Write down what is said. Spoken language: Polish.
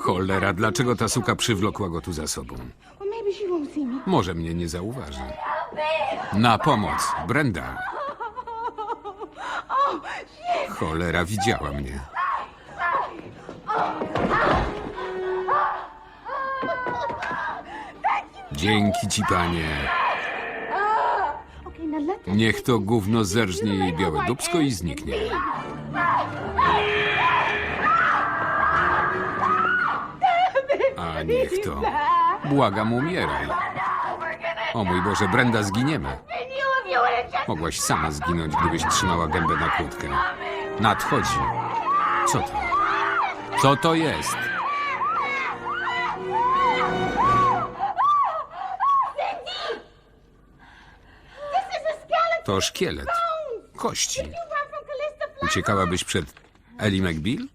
Cholera, dlaczego ta suka przywlokła go tu za sobą? Może mnie nie zauważy. Na pomoc, Brenda. Cholera, widziała mnie. Dzięki ci, panie. Niech to gówno zerżnie jej białe dubsko i zniknie. A niech to. Błagam, umieraj. O mój Boże, Brenda, zginiemy. Mogłaś sama zginąć, gdybyś trzymała gębę na kłódkę. Nadchodzi. Co to? Co to jest? To szkielet. Kości. Uciekałabyś przed Ellie McBeal?